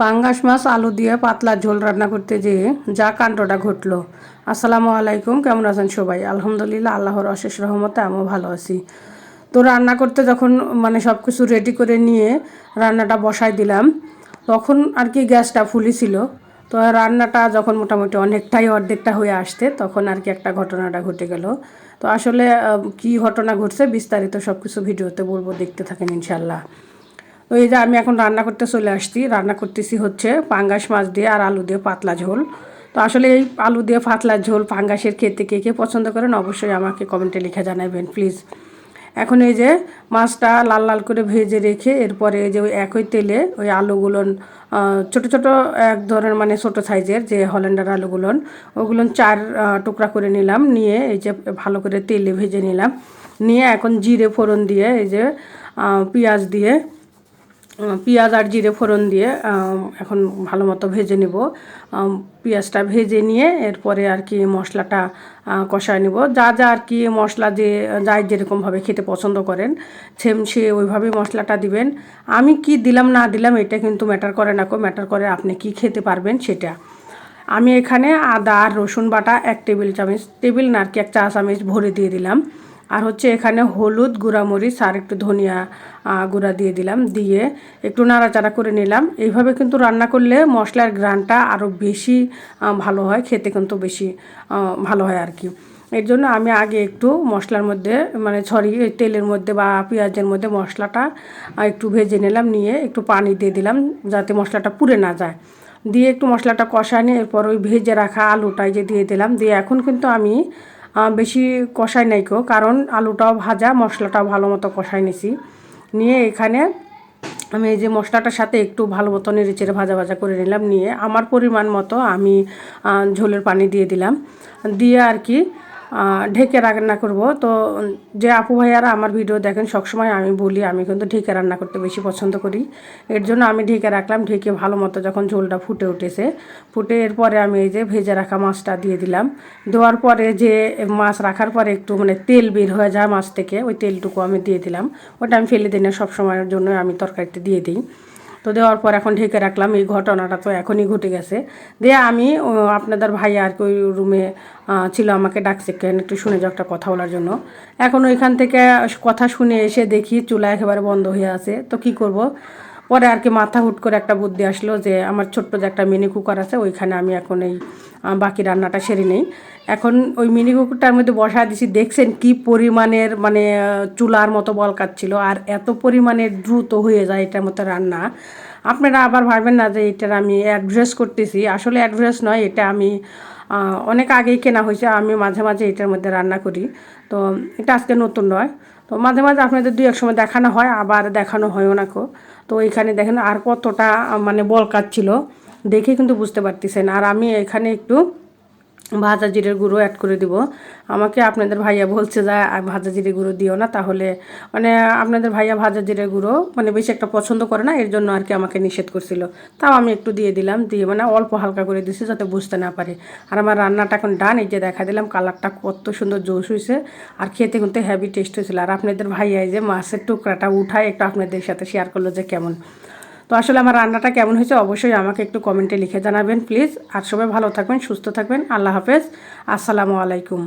পাঙ্গাস মাছ, আলু দিয়ে পাতলা ঝোল রান্না করতে যেয়ে যা কাণ্ডটা ঘটলো। আসসালামু আলাইকুম, কেমন আছেন সবাই? আলহামদুলিল্লাহ, আল্লাহর অশেষ রহমতে আমিও ভালো আছি। তো রান্না করতে যখন মানে সব কিছু রেডি করে নিয়ে রান্নাটা বসাই দিলাম, তখন আর কি গ্যাসটা ফুলি ছিল। তো রান্নাটা যখন মোটামুটি অনেকটাই অর্ধেকটা হয়ে আসতে তখন আর কি একটা ঘটনাটা ঘটে গেল। তো আসলে কি ঘটনা ঘটছে বিস্তারিত সব কিছু ভিডিওতে বলব, দেখতে থাকেন ইনশাল্লাহ তো এই যে আমি এখন রান্না করতে চলে আসছি। রান্না করতেছি হচ্ছে পাঙ্গাস মাছ দিয়ে আর আলু দিয়ে পাতলা ঝোল। তো আসলে এই আলু দিয়ে পাতলা ঝোল পাঙ্গাসের খেতে কে কে পছন্দ করেন অবশ্যই আমাকে কমেন্টে লিখে জানাবেন, প্লিজ। এখন এই যে মাছটা লাল লাল করে ভেজে রেখে এরপরে যে ওই একই তেলে ওই আলুগুলো ছোট ছোট এক ধরনের মানে ছোট সাইজের যে হল্যান্ডার আলুগুলো, ওগুলো চার টুকরা করে নিলাম। নিয়ে এই যে ভালো করে তেলে ভেজে নিলাম। নিয়ে এখন জিরে ফোড়ন দিয়ে এই যে পেঁয়াজ দিয়ে পেঁয়াজ আর জিরে ফোড়ন দিয়ে এখন ভালো মতো ভেজে নেব। পেঁয়াজটা ভেজে নিয়ে এরপরে আর কি মশলাটা কষায় নেব। যা যা আর কি মশলা যে, যাই যেরকমভাবে খেতে পছন্দ করেন সেম সে ওইভাবেই মশলাটা দিবেন। আমি কি দিলাম, না দিলাম, এটা কিন্তু ম্যাটার করে না কো। ম্যাটার করে আপনি কি খেতে পারবেন সেটা। আমি এখানে আদা আর রসুন বাটা এক টেবিল চামচ, টেবিল না আর কি এক চা চামচ ভরে দিয়ে দিলাম। আর হচ্ছে এখানে হলুদ গুঁড়ামরিচ আর একটু ধনিয়া গুঁড়া দিয়ে দিলাম, দিয়ে একটু নাড়াচাড়া করে নিলাম। এইভাবে কিন্তু রান্না করলে মশলার গ্রানটা আরও বেশি ভালো হয়, খেতে কিন্তু বেশি ভালো হয় আর কি। এর জন্য আমি আগে একটু মশলার মধ্যে মানে সরি তেলের মধ্যে বা পেঁয়াজের মধ্যে মশলাটা একটু ভেজে নিলাম, নিয়ে একটু পানি দিয়ে দিলাম যাতে মশলাটা পুড়ে না যায়। দিয়ে একটু মশলাটা কষা নিয়ে এরপর ওই ভেজে রাখা আলুটাই যে দিয়ে দিলাম। দিয়ে এখন কিন্তু আমি বেশি কষাই নাইকো কারণ আলুটাও ভাজা, মশলাটাও ভালো মতো কষাই নিছি। নিয়ে এখানে আমি এই যে মশলাটার সাথে একটু ভালো মতো নেড়েচেড়ে ভাজা ভাজা করে নিলাম, নিয়ে আমার পরিমাণ মতো আমি ঝোলের পানি দিয়ে দিলাম। দিয়ে আর কি ঢেকে রান্না করব। তো যে আপু ভাইয়ারা আমার ভিডিও দেখেন, সবসময় আমি বলি, আমি কিন্তু ঢেকে রান্না করতে বেশি পছন্দ করি। এর জন্য আমি ঢেকে রাখলাম, ঢেকে ভালো মতো যখন ঝোলটা ফুটে উঠেছে। ফুটে এরপরে আমি এই যে ভেজে রাখা মাছটা দিয়ে দিলাম। দেওয়ার পরে যে মাছ রাখার পরে একটু মানে তেল বের হয়ে যায় মাছ থেকে, ওই তেলটুকু আমি দিয়ে দিলাম। ওটা আমি ফেলে দিই না সবসময়ের জন্য আমি তরকারিতে দিয়ে দিই। তো দেওয়ার পর এখন ঢেকে রাখলাম, এই ঘটনাটা তো এখনই ঘটে গেছে। দিয়ে আমি আপনাদের ভাই আর কি রুমে ছিল, আমাকে ডাকছে, কেন একটু শুনে যাও একটা কথা বলার জন্য। এখন ওইখান থেকে কথা শুনে এসে দেখি চুলা একেবারে বন্ধ হয়ে আছে, তো কি করব? পরে আর কি মাথা হুট করে একটা বুদ্ধি আসলো যে আমার ছোট্ট যে একটা মিনি কুকার আছে, ওইখানে আমি এখন এই বাকি রান্নাটা সেরে নেই। এখন ওই মিনি কুকুরটার মধ্যে বসা দিছি, দেখছেন কি পরিমাণের মানে চুলার মতো বল কাটছিল আর এত পরিমাণে দ্রুত হয়ে যায় এটার মতো রান্না। আপনারা আবার ভাববেন না যে এটার আমি অ্যাড্রেস করতেছি। আসলে অ্যাড্রেস নয়, এটা আমি অনেক আগেই কেনা হয়েছে, আমি মাঝে মাঝে এটার মধ্যে রান্না করি। তো এটা আজকে নতুন নয়। তো মাঝে মাঝে আপনাদের দুই এক সময় দেখানো হয়, আবার দেখানো হয়ও না কো। তো এখানে দেখেন আর কতটা মানে বল কাটছিল, দেখে কিন্তু বুঝতে পারতেছেন। আর আমি এখানে একটু ভাজা জিরের গুঁড়ো অ্যাড করে দিব। আমাকে আপনাদের ভাইয়া বলছে যে ভাজা জিরে গুঁড়ো দিও না, তাহলে মানে আপনাদের ভাইয়া ভাজা জিরের গুঁড়ো মানে বেশি একটা পছন্দ করে না, এর জন্য আর কি আমাকে নিষেধ করছিল। তাও আমি একটু দিয়ে দিলাম, দিয়ে মানে অল্প হালকা করে দিছি যাতে বুঝতে না পারে। আর আমার রান্নাটা এখন ডান এই যে দেখা দিলাম, কালারটা কত সুন্দর জোশ হয়েছে আর খেতে কিন্তু হ্যাভি টেস্ট হয়েছিল আর আপনাদের ভাইয়া এই যে মাছের টুকরাটা উঠায় একটু আপনাদের সাথে শেয়ার করল যে কেমন। তো আসলে আমার রান্নাটা কেমন হয়েছে অবশ্যই আমাকে একটু কমেন্টে লিখে জানাবেন প্লিজ আর সবাই ভালো থাকবেন, সুস্থ থাকবেন। আল্লাহ হাফেজ। আসসালামু আলাইকুম।